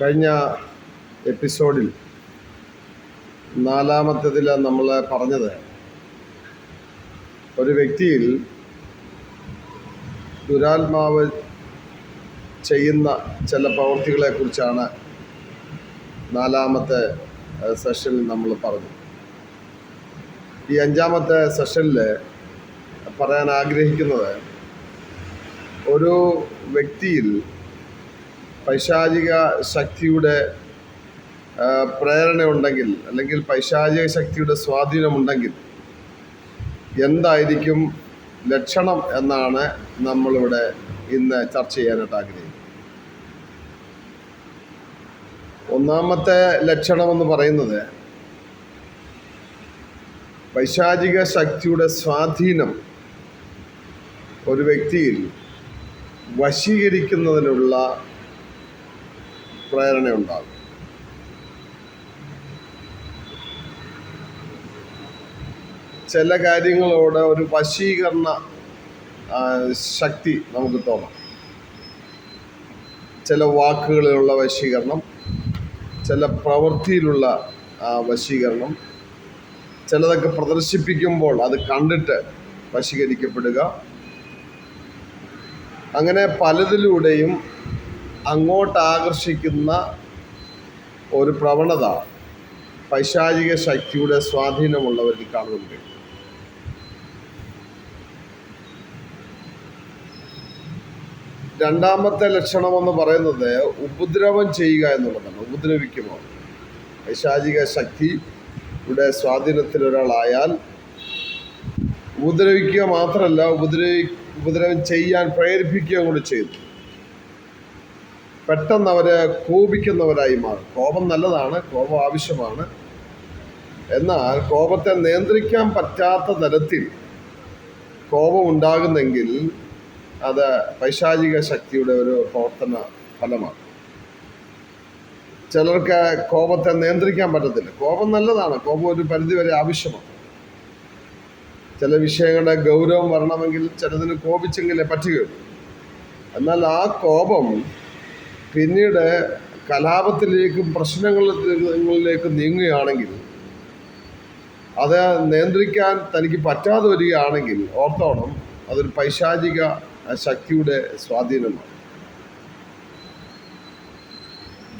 കഴിഞ്ഞ എപ്പിസോഡിൽ നാലാമത്തതിൽ നമ്മൾ പറഞ്ഞത്. ഒരു വ്യക്തിയിൽ ദുരാത്മാവ് ചെയ്യുന്ന ചില പ്രവൃത്തികളെക്കുറിച്ചാണ് നാലാമത്തെ സെഷനിൽ നമ്മൾ പറഞ്ഞു ഈ അഞ്ചാമത്തെ സെഷനിൽ പറയാൻ ആഗ്രഹിക്കുന്നത് ഒരു വ്യക്തിയിൽ പൈശാചിക ശക്തിയുടെ പ്രേരണയുണ്ടെങ്കിൽ അല്ലെങ്കിൽ പൈശാചിക ശക്തിയുടെ സ്വാധീനമുണ്ടെങ്കിൽ എന്തായിരിക്കും ലക്ഷണം എന്നാണ് നമ്മളിവിടെ ഇന്ന് ചർച്ച ചെയ്യാനായിട്ട് ആഗ്രഹിക്കുന്നത്. ഒന്നാമത്തെ ലക്ഷണമെന്ന് പറയുന്നത് പൈശാചിക ശക്തിയുടെ സ്വാധീനം ഒരു വ്യക്തിയിൽ വശീകരിക്കുന്നതിനുള്ള പ്രേരണയുണ്ടാകും. ചില കാര്യങ്ങളോട് ഒരു വശീകരണ ശക്തി നമുക്ക് തോന്നാം. ചില വാക്കുകളിലുള്ള വശീകരണം ചില പ്രവൃത്തിയിലുള്ള വശീകരണം ചിലതൊക്കെ പ്രദർശിപ്പിക്കുമ്പോൾ അത് കണ്ടിട്ട് വശീകരിക്കപ്പെടുക. അങ്ങനെ പലതിലൂടെയും അങ്ങോട്ട് ആകർഷിക്കുന്ന ഒരു പ്രവണത പൈശാചിക ശക്തിയുടെ സ്വാധീനമുള്ളവരിൽ കാണുന്നുണ്ട്. രണ്ടാമത്തെ ലക്ഷണമെന്ന് പറയുന്നത് ഉപദ്രവം ചെയ്യുക എന്നുള്ളതാണ്. ഉപദ്രവിക്കുമോ പൈശാചിക ശക്തിയുടെ സ്വാധീനത്തിൽ ഒരാളായാൽ ഉപദ്രവിക്കുക മാത്രമല്ല ഉപദ്രവി ഉപദ്രവം ചെയ്യാൻ പ്രേരിപ്പിക്കുകയും കൂടി ചെയ്തു പെട്ടെന്ന് അവരെ കോപിക്കുന്നവരായി മാറും. കോപം നല്ലതാണ് കോപം ആവശ്യമാണ്. എന്നാൽ കോപത്തെ നിയന്ത്രിക്കാൻ പറ്റാത്ത തരത്തിൽ കോപം ഉണ്ടാകുന്നെങ്കിൽ അത് പൈശാചിക ശക്തിയുടെ ഒരു പ്രവർത്തന ഫലമാണ്. ചിലർക്ക് കോപത്തെ നിയന്ത്രിക്കാൻ പറ്റത്തില്ല. കോപം നല്ലതാണ്. കോപം ഒരു പരിധിവരെ ആവശ്യമാണ്. ചില വിഷയങ്ങളുടെ ഗൗരവം വരണമെങ്കിൽ ചിലതിന് കോപിച്ചെങ്കിലേ പറ്റുകയുള്ളൂ. എന്നാൽ ആ കോപം പിന്നീട് കലാപത്തിലേക്കും പ്രശ്നങ്ങളിലേക്കും നീങ്ങുകയാണെങ്കിൽ അത് നിയന്ത്രിക്കാൻ തനിക്ക് പറ്റാതെ വരികയാണെങ്കിൽ ഓർത്തോണം അതൊരു പൈശാചിക ശക്തിയുടെ സ്വാധീനമാണ്.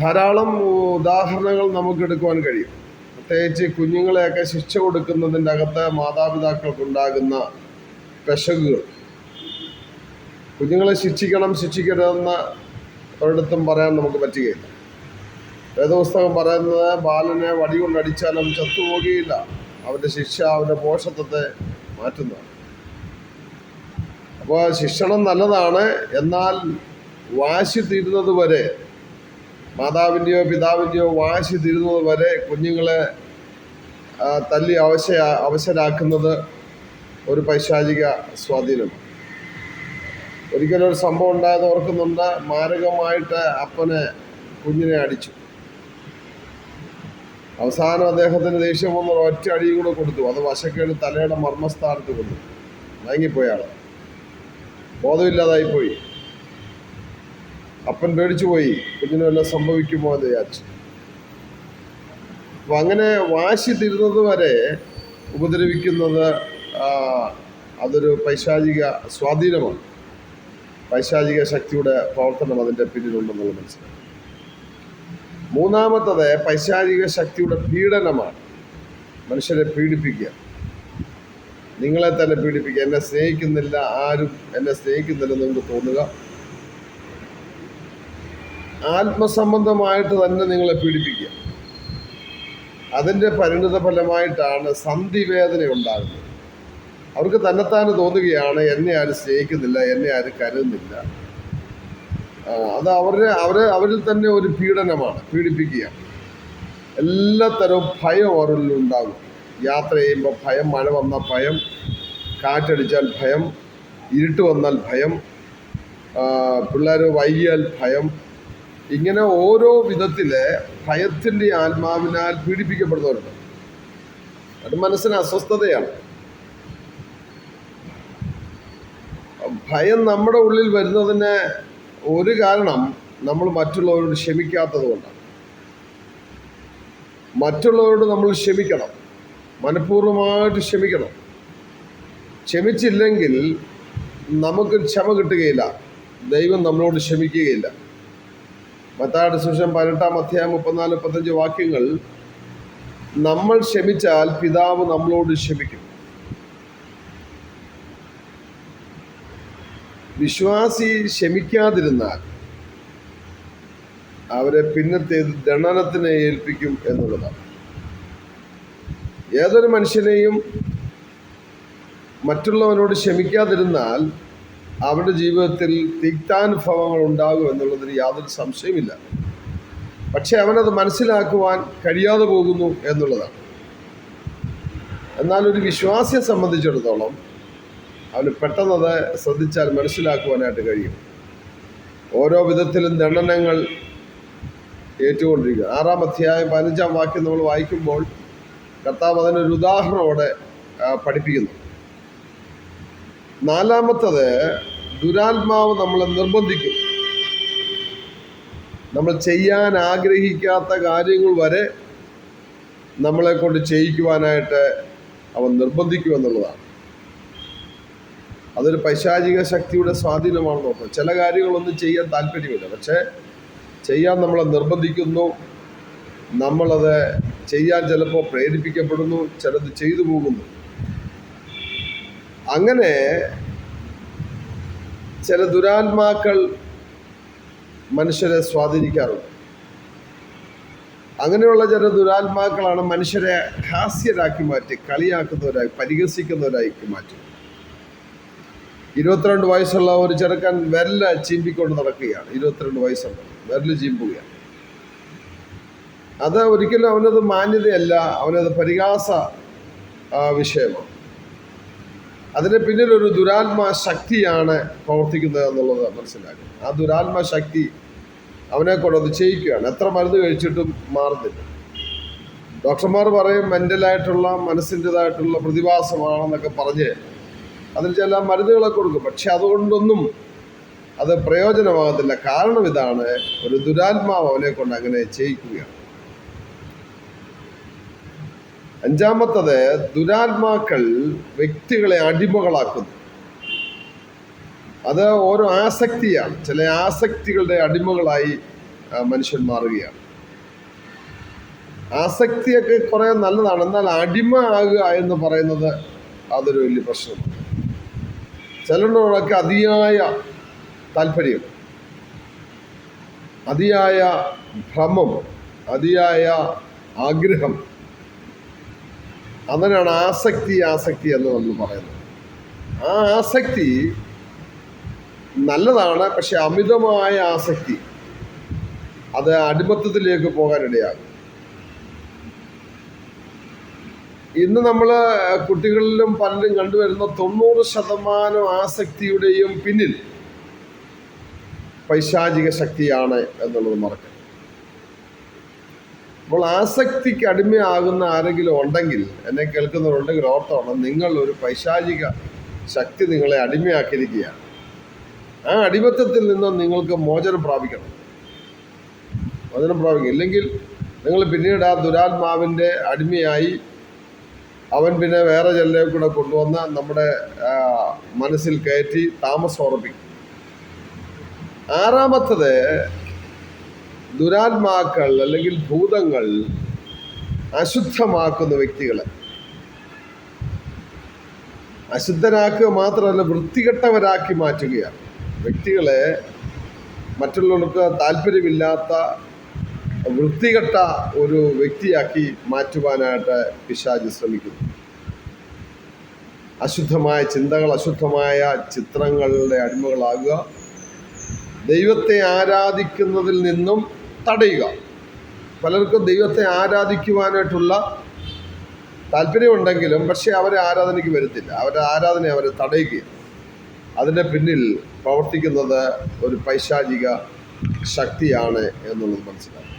ധാരാളം ഉദാഹരണങ്ങൾ നമുക്ക് എടുക്കുവാൻ കഴിയും. പ്രത്യേകിച്ച് കുഞ്ഞുങ്ങളെയൊക്കെ ശിക്ഷ കൊടുക്കുന്നതിന്റെ അകത്ത് മാതാപിതാക്കൾക്കുണ്ടാകുന്ന പെശകുകൾ. കുഞ്ഞുങ്ങളെ ശിക്ഷിക്കണം ശിക്ഷിക്കരുതെന്ന് ഒരിടത്തും പറയാൻ നമുക്ക് പറ്റുകയില്ല. വേദപുസ്തകം പറയുന്നത് ബാലനെ വടി കൊണ്ടടിച്ചാലും ചത്തുപോകുകയില്ല അവന്റെ ശിക്ഷ അവന്റെ പോഷത്വത്തെ മാറ്റുന്നതാണ്. അപ്പോൾ ശിക്ഷണം നല്ലതാണ്. എന്നാൽ വാശി തീരുന്നത് വരെ മാതാവിന്റെയോ പിതാവിന്റെയോ വാശി തീരുന്നത് വരെ കുഞ്ഞുങ്ങളെ തല്ലി അവശ അവശരാക്കുന്നത് ഒരു പൈശാചിക സ്വാധീനമാണ്. ഒരിക്കലും ഒരു സംഭവം ഉണ്ടായത് ഓർക്കുന്നുണ്ട്. മാരകമായിട്ട് അപ്പനെ കുഞ്ഞിനെ അടിച്ചു. അവസാനം അദ്ദേഹത്തിന് ദേഷ്യം വന്ന ഒറ്റ അടിയും കൂടെ കൊടുത്തു. അത് വശക്കേട് തലയുടെ മർമ്മസ്ഥാനത്ത് കൊണ്ടു. മയങ്ങിപ്പോയ ബോധമില്ലാതായിപ്പോയി അപ്പൻ പേടിച്ചു പോയി. കുഞ്ഞിന് വല്ല സംഭവിക്കുമോ എന്ന് വിചാരിച്ചു. അപ്പം അങ്ങനെ വാശി തീരുന്നത് വരെ ഉപദ്രവിക്കുന്നത് അതൊരു പൈശാചിക സ്വാധീനമാണ്. പൈശാചിക ശക്തിയുടെ പ്രവർത്തനം അതിന്റെ പിന്നിലുണ്ടെന്നുള്ള മനസ്സിലാക്കി മൂന്നാമത്തത് പൈശാചിക ശക്തിയുടെ പീഡനമാണ്. മനുഷ്യരെ പീഡിപ്പിക്കുക. നിങ്ങളെ തന്നെ പീഡിപ്പിക്കുക. എന്നെ സ്നേഹിക്കുന്നില്ല ആരും എന്നെ സ്നേഹിക്കുന്നില്ലെന്ന് നിങ്ങൾക്ക് തോന്നുക? ആത്മസംബന്ധമായിട്ട് തന്നെ നിങ്ങളെ പീഡിപ്പിക്കുക. അതിന്റെ പരിണിത ഫലമായിട്ടാണ് സന്ധിവേദന ഉണ്ടാകുന്നത് അവർക്ക് തന്നെത്താനെ തോന്നുകയാണ് എന്നെ ആരും സ്നേഹിക്കുന്നില്ല എന്നെ ആരും കരുതുന്നില്ല. അത് അവരുടെ അവരെ അവരിൽ തന്നെ ഒരു പീഡനമാണ് പീഡിപ്പിക്കുക എല്ലാ തരവും ഭയം അവരിൽ ഉണ്ടാകും. യാത്ര ചെയ്യുമ്പോൾ ഭയം മഴ വന്നാൽ ഭയം കാറ്റടിച്ചാൽ ഭയം ഇരുട്ട് വന്നാൽ ഭയം പിള്ളേർ വൈകിയാൽ ഭയം. ഇങ്ങനെ ഓരോ വിധത്തിൽ ഭയത്തിന്റെ ആത്മാവിനാൽ പീഡിപ്പിക്കപ്പെടുന്നവരുണ്ട്. അത് മനസ്സിന് അസ്വസ്ഥതയാണ്. ഭയം നമ്മുടെ ഉള്ളിൽ വരുന്നതിന് ഒരു കാരണം നമ്മൾ മറ്റുള്ളവരോട് ക്ഷമിക്കാത്തത് കൊണ്ടാണ്. മറ്റുള്ളവരോട് നമ്മൾ ക്ഷമിക്കണം. മനഃപൂർവമായിട്ട് ക്ഷമിക്കണം. ക്ഷമിച്ചില്ലെങ്കിൽ നമുക്ക് ക്ഷമ കിട്ടുകയില്ല. ദൈവം നമ്മളോട് ക്ഷമിക്കുകയില്ല. മത്തായുടെ സുഷം പതിനെട്ടാം അധ്യായം മുപ്പത്തിനാല് മുപ്പത്തഞ്ച് വാക്യങ്ങൾ നമ്മൾ ക്ഷമിച്ചാൽ പിതാവ് നമ്മളോട് ക്ഷമിക്കും. വിശ്വാസി ക്ഷമിക്കാതിരുന്നാൽ അവരെ പിന്നത്തേത് ദണ്ഡനത്തിനെ ഏൽപ്പിക്കും എന്നുള്ളതാണ്. ഏതൊരു മനുഷ്യനെയും മറ്റുള്ളവനോട് ക്ഷമിക്കാതിരുന്നാൽ അവരുടെ ജീവിതത്തിൽ തിക്താനുഭവങ്ങൾ ഉണ്ടാകും എന്നുള്ളതിന് യാതൊരു സംശയമില്ല പക്ഷെ അവനത് മനസ്സിലാക്കുവാൻ കഴിയാതെ പോകുന്നു എന്നുള്ളതാണ്. എന്നാൽ ഒരു വിശ്വാസിയെ സംബന്ധിച്ചിടത്തോളം അവന് പെട്ടെന്നത് ശ്രദ്ധിച്ചാൽ മനസ്സിലാക്കുവാനായിട്ട് കഴിയും. ഓരോ വിധത്തിലും ദണ്ഡനങ്ങൾ ഏറ്റുകൊണ്ടിരിക്കുക. ആറാം അധ്യായം പതിനഞ്ചാം വാക്യം നമ്മൾ വായിക്കുമ്പോൾ കർത്താവ് അതിനൊരു ഉദാഹരണത്തോടെ ആ, പഠിപ്പിക്കുന്നു. നാലാമത്തത് ദുരാത്മാവ് നമ്മളെ നിർബന്ധിക്കും. നമ്മൾ ചെയ്യാൻ ആഗ്രഹിക്കാത്ത കാര്യങ്ങൾ വരെ നമ്മളെ കൊണ്ട് ചെയ്യിക്കുവാനായിട്ട് അവൻ നിർബന്ധിക്കും എന്നുള്ളതാണ്. അതൊരു പൈശാചിക ശക്തിയുടെ സ്വാധീനമാണ് നോക്കുന്നത് ചില കാര്യങ്ങളൊന്നും ചെയ്യാൻ താല്പര്യമില്ല. പക്ഷേ ചെയ്യാൻ നമ്മളെ നിർബന്ധിക്കുന്നു. നമ്മളത് ചെയ്യാൻ ചിലപ്പോൾ പ്രേരിപ്പിക്കപ്പെടുന്നു. ചിലത് ചെയ്തു പോകുന്നു. അങ്ങനെ ചില ദുരാത്മാക്കൾ മനുഷ്യരെ സ്വാധീനിക്കാറുണ്ട്. അങ്ങനെയുള്ള ചില ദുരാത്മാക്കളാണ് മനുഷ്യരെ ഹാസ്യരാക്കി മാറ്റി കളിയാക്കുന്നവരായി പരിഹസിക്കുന്നവരായി മാറ്റി ഇരുപത്തിരണ്ട് വയസ്സുള്ള ഒരു ചെറുക്കൻ വിരൽ ചീമ്പിക്കൊണ്ട് നടക്കുകയാണ്. ഇരുപത്തിരണ്ട് വയസ്സുള്ള. വിരൽ ചീമ്പുകയാണ്. അത് ഒരിക്കലും അവനത് മാന്യതയല്ല അവനത് പരിഹാസ വിഷയമാണ്. അതിന് പിന്നിൽ ഒരു ദുരാത്മ ശക്തിയാണ് പ്രവർത്തിക്കുന്നത് എന്നുള്ളത് മനസ്സിലാക്കുന്നത് ആ ദുരാത്മാ ശക്തി അവനെ കൊണ്ട് അത് ചെയ്യിക്കുകയാണ്. എത്ര മരുന്ന് കഴിച്ചിട്ടും മാറുന്നില്ല. ഡോക്ടർമാർ പറയും മെന്റലായിട്ടുള്ള മനസ്സിന്റെതായിട്ടുള്ള പ്രതിഭാസമാണെന്നൊക്കെ പറഞ്ഞ് അതിൽ ചില മരുന്നുകളൊക്കെ കൊടുക്കും. പക്ഷെ അതുകൊണ്ടൊന്നും അത് പ്രയോജനമാകത്തില്ല. കാരണം ഇതാണ്. ഒരു ദുരാത്മാവ് അവനെ കൊണ്ട് അങ്ങനെ ചെയ്യിക്കുകയാണ്. അഞ്ചാമത്തത് ദുരാത്മാക്കൾ വ്യക്തികളെ അടിമകളാക്കുന്നു. അത് ഓരോ ആസക്തിയാണ്. ചില ആസക്തികളുടെ അടിമകളായി മനുഷ്യൻ മാറുകയാണ്. ആസക്തിയൊക്കെ കുറേ നല്ലതാണ്. എന്നാൽ അടിമ ആകുക എന്ന് പറയുന്നത് അതൊരു വലിയ പ്രശ്നമാണ്. ചിലരോടൊക്കെ അതിയായ താല്പര്യം അതിയായ ഭ്രമം അതിയായ ആഗ്രഹം. അതിനാണ് ആസക്തി ആസക്തി എന്ന് നമ്മൾ പറയുന്നത്. ആ ആസക്തി നല്ലതാണ് പക്ഷെ അമിതമായ ആസക്തി അത് അടിമത്തത്തിലേക്ക് പോകാനിടയാകും. ഇന്ന് നമ്മൾ കുട്ടികളിലും പലരും കണ്ടുവരുന്ന തൊണ്ണൂറ് ശതമാനം ആസക്തിയുടെയും പിന്നിൽ പൈശാചിക ശക്തിയാണ് എന്നുള്ളത് മറക്കരുത് അപ്പോൾ ആസക്തിക്ക് അടിമയാകുന്ന ആരെങ്കിലും ഉണ്ടെങ്കിൽ എന്നെ കേൾക്കുന്നവരുണ്ടെങ്കിൽ ഓർത്തോണം നിങ്ങൾ ഒരു പൈശാചിക ശക്തി നിങ്ങളെ അടിമയാക്കിയിരിക്കുകയാണ്. ആ അടിമത്തത്തിൽ നിന്ന് നിങ്ങൾക്ക് മോചനം പ്രാപിക്കണം. മോചനം പ്രാപിക്കും ഇല്ലെങ്കിൽ നിങ്ങൾ പിന്നീട് ആ ദുരാത്മാവിന്റെ അടിമയായി അവൻ പിന്നെ വേറെ ചിലരെ കൂടെ കൊണ്ടുവന്ന് നമ്മുടെ മനസ്സിൽ കയറ്റി താമസം ഉറപ്പിക്കും. ആറാമത്തത് ദുരാത്മാക്കൾ അല്ലെങ്കിൽ ഭൂതങ്ങൾ അശുദ്ധമാക്കുന്ന വ്യക്തികളെ. അശുദ്ധരാക്കുക മാത്രമല്ല വൃത്തികെട്ടവരാക്കി മാറ്റുകയാണ്. വ്യക്തികളെ മറ്റുള്ളവർക്ക് താല്പര്യമില്ലാത്ത വൃത്തികെട്ട ഒരു വ്യക്തിയാക്കി മാറ്റുവാനായിട്ട് പിശാജ് ശ്രമിക്കുന്നു. അശുദ്ധമായ ചിന്തകൾ അശുദ്ധമായ ചിത്രങ്ങളുടെ അടിമകളാകുക ദൈവത്തെ ആരാധിക്കുന്നതിൽ നിന്നും തടയുക. പലർക്കും ദൈവത്തെ ആരാധിക്കുവാനായിട്ടുള്ള താല്പര്യമുണ്ടെങ്കിലും പക്ഷേ അവരെ ആരാധനയ്ക്ക് വരുത്തില്ല. അവരുടെ ആരാധന അവരെ തടയുകയാണ്. അതിന്റെ പിന്നിൽ പ്രവർത്തിക്കുന്നത് ഒരു പൈശാചിക ശക്തിയാണ് എന്നുള്ളത് മനസ്സിലാക്കും.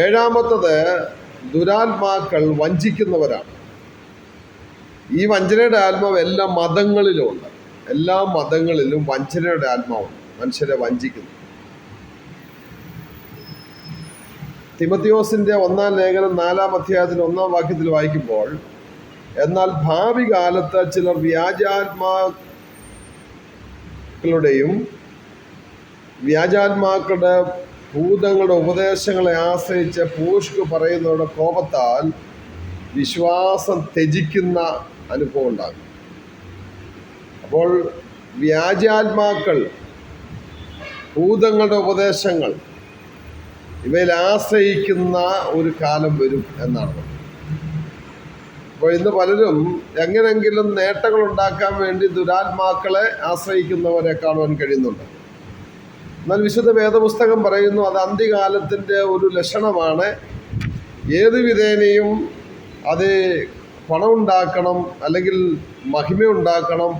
ഏഴാമത്തത് ദുരാത്മാക്കൾ വഞ്ചിക്കുന്നവരാണ്. ഈ വഞ്ചനയുടെ ആത്മാവ് എല്ലാ മതങ്ങളിലും ഉണ്ട് എല്ലാ മതങ്ങളിലും വഞ്ചനയുടെ ആത്മാവുണ്ട്. മനുഷ്യരെ വഞ്ചിക്കുന്നു. തിമത്തിയോസിന്റെ ഒന്നാം ലേഖനം നാലാം അധ്യായത്തിന്റെ ഒന്നാം വാക്യത്തിൽ വായിക്കുമ്പോൾ എന്നാൽ ഭാവി കാലത്ത് ചിലർ വ്യാജാത്മാക്കളുടെയും വ്യാജാത്മാക്കളുടെ ഭൂതങ്ങളുടെ ഉപദേശങ്ങളെ ആശ്രയിച്ച് പൂഷ്ക് പറയുന്നവരുടെ കോപത്താൽ വിശ്വാസം ത്യജിക്കുന്ന അനുഭവം ഉണ്ടാകും അപ്പോൾ വ്യാജാത്മാക്കൾ ഭൂതങ്ങളുടെ ഉപദേശങ്ങൾ ഇവയിൽ ആശ്രയിക്കുന്ന ഒരു കാലം വരും എന്നാണ്. അപ്പോൾ ഇന്ന് പലരും എങ്ങനെങ്കിലും നേട്ടങ്ങൾ ഉണ്ടാക്കാൻ വേണ്ടി ദുരാത്മാക്കളെ ആശ്രയിക്കുന്നവരെ കാണുവാൻ കഴിയുന്നുണ്ട് എന്നാൽ വിശുദ്ധ വേദപുസ്തകം പറയുന്നു അത് അന്ത്യകാലത്തിന്റെ ഒരു ലക്ഷണമാണ്. ഏത് വിധേനയും അത് പണമുണ്ടാക്കണം അല്ലെങ്കിൽ മഹിമ ഉണ്ടാക്കണം